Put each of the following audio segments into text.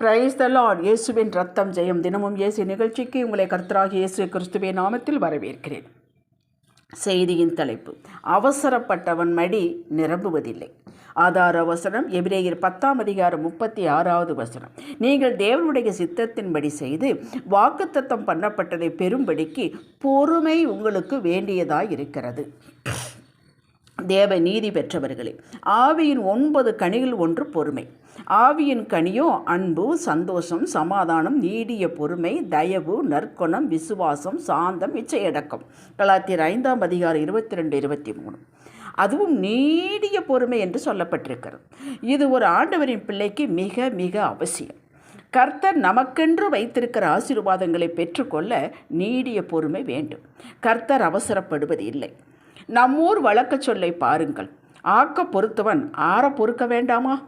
Praise the Lord இயேசுவின் ரத்தம் ஜெயம். தினமும் இயேசு நிகழ்ச்சிக்கு உங்களை கர்த்தராக இயேசு கிறிஸ்துவின் நாமத்தில் வரவேற்கிறேன். செய்தியின் தலைப்பு. அவசரப்பட்டவன் மடி நிரம்புவதில்லை. ஆதார வசனம் எபிரேயர் பத்தாம் அதிகாரம் முப்பத்தி ஆறாவது வசனம். நீங்கள் தேவனுடைய சித்தத்தின்படி செய்து வாக்குத்தத்தம் பண்ணப்பட்டதை பெறும்படிக்கு பொறுமை உங்களுக்கு வேண்டியதாய் இருக்கிறது தேவ நீதி பெற்றவர்களே ஆவியின் ஒன்பது கனிகள் ஒன்று பொறுமை. ஆவியின் கனியோ அன்பு சந்தோஷம் சமாதானம் நீடிய பொறுமை தயவு நற்குணம் விசுவாசம் சாந்தம் இச்சையடக்கம். கலாத்தியர் ஐந்தாம் அதிகாரம் இருபத்தி ரெண்டு இருபத்தி மூணு அதுவும் நீடிய பொறுமை என்று சொல்லப்பட்டிருக்கிறது. இது ஒரு ஆண்டவரின் பிள்ளைக்கு மிக மிக அவசியம். கர்த்தர் நமக்கென்று வைத்திருக்கிற ஆசீர்வாதங்களை பெற்றுக்கொள்ள நீடிய பொறுமை வேண்டும். கர்த்தர் அவசரப்படுவது இல்லை நம்மூர் வழக்க சொல்லை பாருங்கள். ஆக்க பொறுத்தவன் ஆற பொறுக்க வேண்டாமா?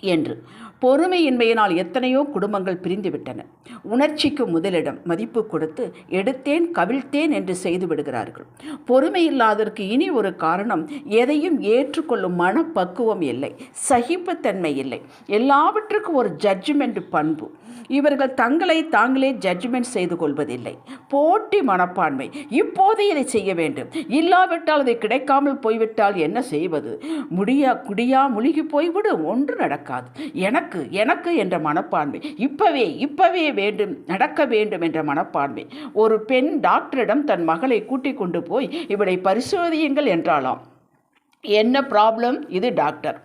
என்று. பொறுமையின்மையினால் எத்தனையோ குடும்பங்கள் பிரிந்துவிட்டன. உணர்ச்சிக்கு முதலிடம் மதிப்பு கொடுத்து எடுத்தேன் கவிழ்த்தேன் என்று செய்து விடுகிறார்கள். பொறுமை இல்லாததற்கு இனி ஒரு காரணம் எதையும் ஏற்றுக்கொள்ளும் மனப்பக்குவம் இல்லை சகிப்புத்தன்மை இல்லை. எல்லாவற்றுக்கும் ஒரு ஜட்ஜ்மெண்ட் பண்பு. இவர்கள் தங்களை தாங்களே ஜட்ஜ்மெண்ட் செய்து கொள்வதில்லை. போட்டி மனப்பான்மை. இப்போதே இதை செய்ய வேண்டும். இல்லாவிட்டால் அதை கிடைக்காமல் போய்விட்டால் என்ன செய்வது? முடியா குடியா முழுகி போய்விடு. ஒன்று நடக்கும். நடக்காது. எனக்கு எனக்கு என்ற மனப்பான்மை இப்பவே இப்பவே வேண்டும் நடக்க வேண்டும் என்ற மனப்பான்மை. ஒரு பெண் டாக்டரிடம் தன் மகளை கூட்டிக் கொண்டு போய் இவளை பரிசோதியுங்கள் என்றாலாம் என்ன ப்ராப்ளம்? இது டாக்டர்.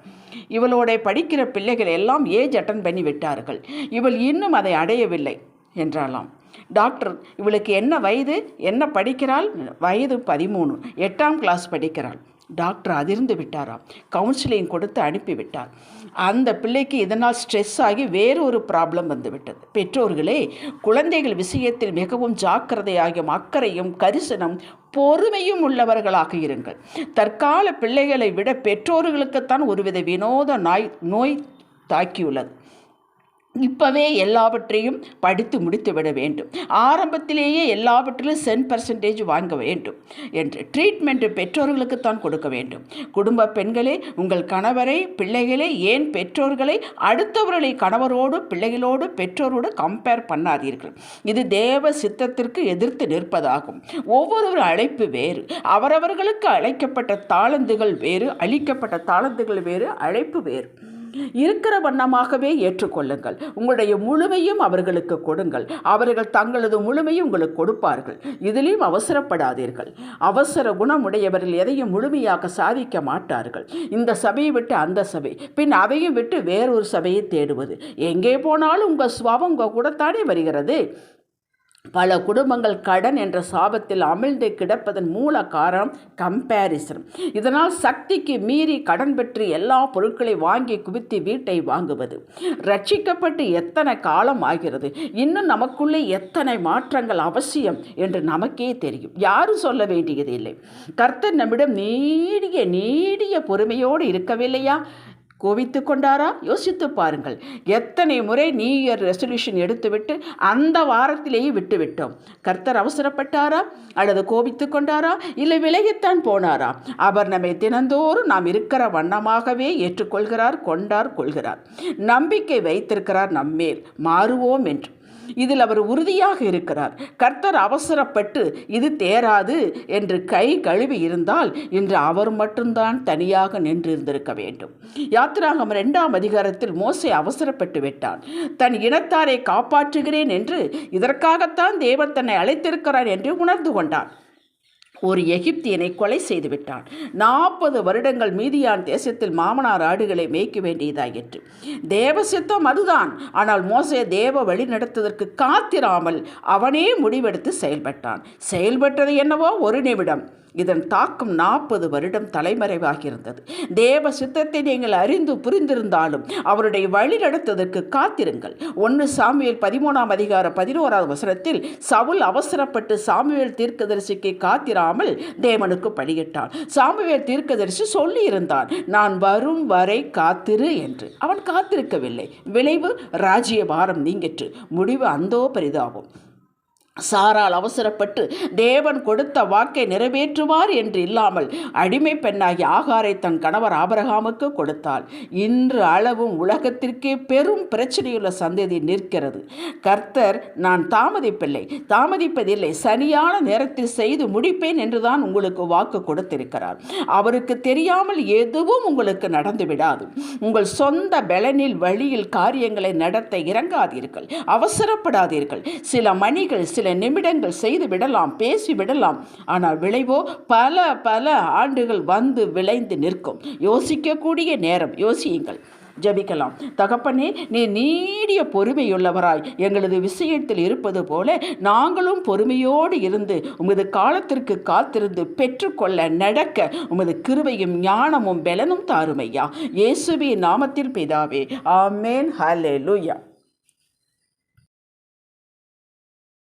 இவளோட படிக்கிற பிள்ளைகள் எல்லாம் ஏஜ் அட்டன் பண்ணி விட்டார்கள். இவள் இன்னும் அதை அடையவில்லை என்றாலாம் டாக்டர் இவளுக்கு என்ன வயது? என்ன படிக்கிறாள்? வயது பதிமூணு. எட்டாம் கிளாஸ் படிக்கிறாள். டாக்டர் அதிர்ந்து விட்டாராம். கவுன்சிலிங் கொடுத்து அனுப்பிவிட்டார் அந்த பிள்ளைக்கு இதனால் ஸ்ட்ரெஸ் ஆகி வேறு ஒரு ப்ராப்ளம் வந்துவிட்டது பெற்றோர்களே குழந்தைகள் விஷயத்தில் மிகவும் ஜாக்கிரதையாகும் அக்கறையும் கரிசனம் பொறுமையும் உள்ளவர்களாக இருங்கள். தற்கால பிள்ளைகளை விட பெற்றோர்களுக்குத்தான் ஒருவித வினோத நாய் நோய் தாக்கியுள்ளது. இப்போவே எல்லாவற்றையும் படித்து முடித்து விட வேண்டும். ஆரம்பத்திலேயே எல்லாவற்றிலும் சென் பர்சன்டேஜ் வாங்க வேண்டும் என்று ட்ரீட்மெண்ட் பெற்றோர்களுக்குத்தான் கொடுக்க வேண்டும். குடும்ப பெண்களே உங்கள் கணவரை பிள்ளைகளை ஏன் பெற்றோர்களை அடுத்தவர்களை கணவரோடு பிள்ளைகளோடு பெற்றோரோடு கம்பேர் பண்ணாதீர்கள். இது தேவ சித்தத்திற்கு எதிர்த்து நிற்பதாகும். ஒவ்வொரு அழைப்பு வேறு அவரவர்களுக்கு அழைக்கப்பட்ட தாளந்துகள் வேறு அளிக்கப்பட்ட தாளந்துகள் வேறு அழைப்பு வேறு. இருக்கிற வண்ணமாகவே ஏற்றுக்கொள்ளுங்கள். உங்களுடைய முழுமையும் அவர்களுக்கு கொடுங்கள். அவர்கள் தங்களது முழுமையும் உங்களுக்கு கொடுப்பார்கள். இதிலையும் அவசரப்படாதீர்கள். அவசர குணமுடையவர்கள் எதையும் முழுமையாக சாதிக்க மாட்டார்கள். இந்த சபையை விட்டு அந்த சபை பின் அதையும் விட்டு வேறொரு சபையை தேடுவது. எங்கே போனாலும் உங்கள் சுவாபம் உங்கள் கூடத்தானே வருகிறது. பல குடும்பங்கள் கடன் என்ற சாபத்தில் அமிழ்ந்து கிடப்பதன் மூல காரணம் கம்பேரிசன் இதனால் சக்திக்கு மீறி கடன் பெற்று எல்லா பொருட்களை வாங்கி குவித்து வீட்டை வாங்குவது. ரட்சிக்கப்பட்டு எத்தனை காலம் ஆகிறது? இன்னும் நமக்குள்ளே எத்தனை மாற்றங்கள் அவசியம் என்று நமக்கே தெரியும். யாரும் சொல்ல வேண்டியது இல்லை கர்த்தர் நம்மிடம் நீடிய நீடிய பொறுமையோடு இருக்கவில்லையா? கோவித்து கொண்டாரா? யோசித்து பாருங்கள். எத்தனை முறை நியூ இயர் ரெசல்யூஷன் எடுத்துவிட்டு அந்த வாரத்திலேயே விட்டுவிட்டோம். கர்த்தர் அவசரப்பட்டாரா? அல்லது கோபித்து கொண்டாரா? இல்லை விலகித்தான் போனாரா? அவர் நம்மை தினந்தோறும் நாம் இருக்கிற வண்ணமாகவே ஏற்றுக்கொள்கிறார் கொண்டார் கொள்கிறார். நம்பிக்கை வைத்திருக்கிறார் நம்மேல். மாறுவோம் என்று. இதில் அவர் உறுதியாக இருக்கிறார். கர்த்தர் அவசரப்பட்டு இது தேராது என்று கை கழுவி இருந்தால் இன்று அவர் மட்டும்தான் தனியாக நின்றிருந்திருக்க வேண்டும். யாத்திராகம் ரெண்டாம் அதிகாரத்தில் மோசை அவசரப்பட்டு விட்டான். தன் இனத்தாரை காப்பாற்றுகிறேன் என்று இதற்காகத்தான் தேவன் தன்னை அழைத்திருக்கிறார் என்று உணர்ந்து கொண்டான். ஒரு எகிப்தியனை கொலை செய்துவிட்டான். நாற்பது வருடங்கள் மீதியான் தேசத்தில் மாமனார் ஆடுகளை மேய்க்க வேண்டியதாயிற்று. தேவ சித்தம் அதுதான். ஆனால் மோசே தேவ வழி நடத்துவதற்கு காத்திராமல் அவனே முடிவெடுத்து செயல்பட்டான். செயல்பட்டது என்னவோ ஒரு நிமிடம். இதன் தாக்கம் நாற்பது வருடம் தலைமறைவாகியிருந்தது. தேவ சித்தத்தை நீங்கள் அறிந்து புரிந்திருந்தாலும் அவருடைய வழி நடத்துவதற்கு காத்திருங்கள். ஒன்று சாமியல் பதிமூணாம் அதிகார பதினோராவது வசனத்தில் சவுல் அவசரப்பட்டு சாமுவேல் தீர்க்கதரிசிக்கு காத்திராமல் தேவனுக்கு பணியிட்டான். சாமுவேல் தீர்க்கதரிசி சொல்லியிருந்தான் நான் வரும் வரை காத்திரு என்று. அவன் காத்திருக்கவில்லை. விளைவு ராஜ்ய பாரம் நீங்கிற்று. முடிவு அந்தோ பரிதாபம் சாரால் அவசரப்பட்டு தேவன் கொடுத்த வாக்கை நிறைவேற்றுவார் என்று இல்லாமல் அடிமை பெண்ணாகி ஆகாரை தன் கணவர் ஆபரகாமுக்கு கொடுத்தாள். இன்று அளவும் உலகத்திற்கே பெரும் பிரச்சனையுள்ள சந்ததி நிற்கிறது. கர்த்தர் நான் தாமதிப்பில்லை. தாமதிப்பதில்லை. சரியான நேரத்தில் செய்து முடிப்பேன் என்றுதான் உங்களுக்கு வாக்கு கொடுத்திருக்கிறார். அவருக்கு தெரியாமல் எதுவும் உங்களுக்கு நடந்து விடாது உங்கள் சொந்த பலனில் வழியில் காரியங்களை நடத்த இறங்காதீர்கள். அவசரப்படாதீர்கள். சில மணிகள் சில நிமிடங்கள் செய்து விடலாம் பேசி விடலாம். ஆனால் விளைவோ பல பல ஆண்டுகள் வந்து விளைந்து நிற்கும். யோசிக்கக்கூடிய நேரம். யோசியுங்கள். ஜபிக்கலாம். தகப்பனே நீ நீடிய பொறுமையுள்ளவராய். எங்களது விஷயத்தில் இருப்பது போல நாங்களும் பொறுமையோடு இருந்து உமது காலத்திற்கு காத்திருந்து பெற்றுக்கொள்ள நடக்க உமது கிருவையும் ஞானமும் பலனும் தாருமையா. இயேசுவி நாமத்தில் பிதாவே. ஆமேன். ஹalleluya.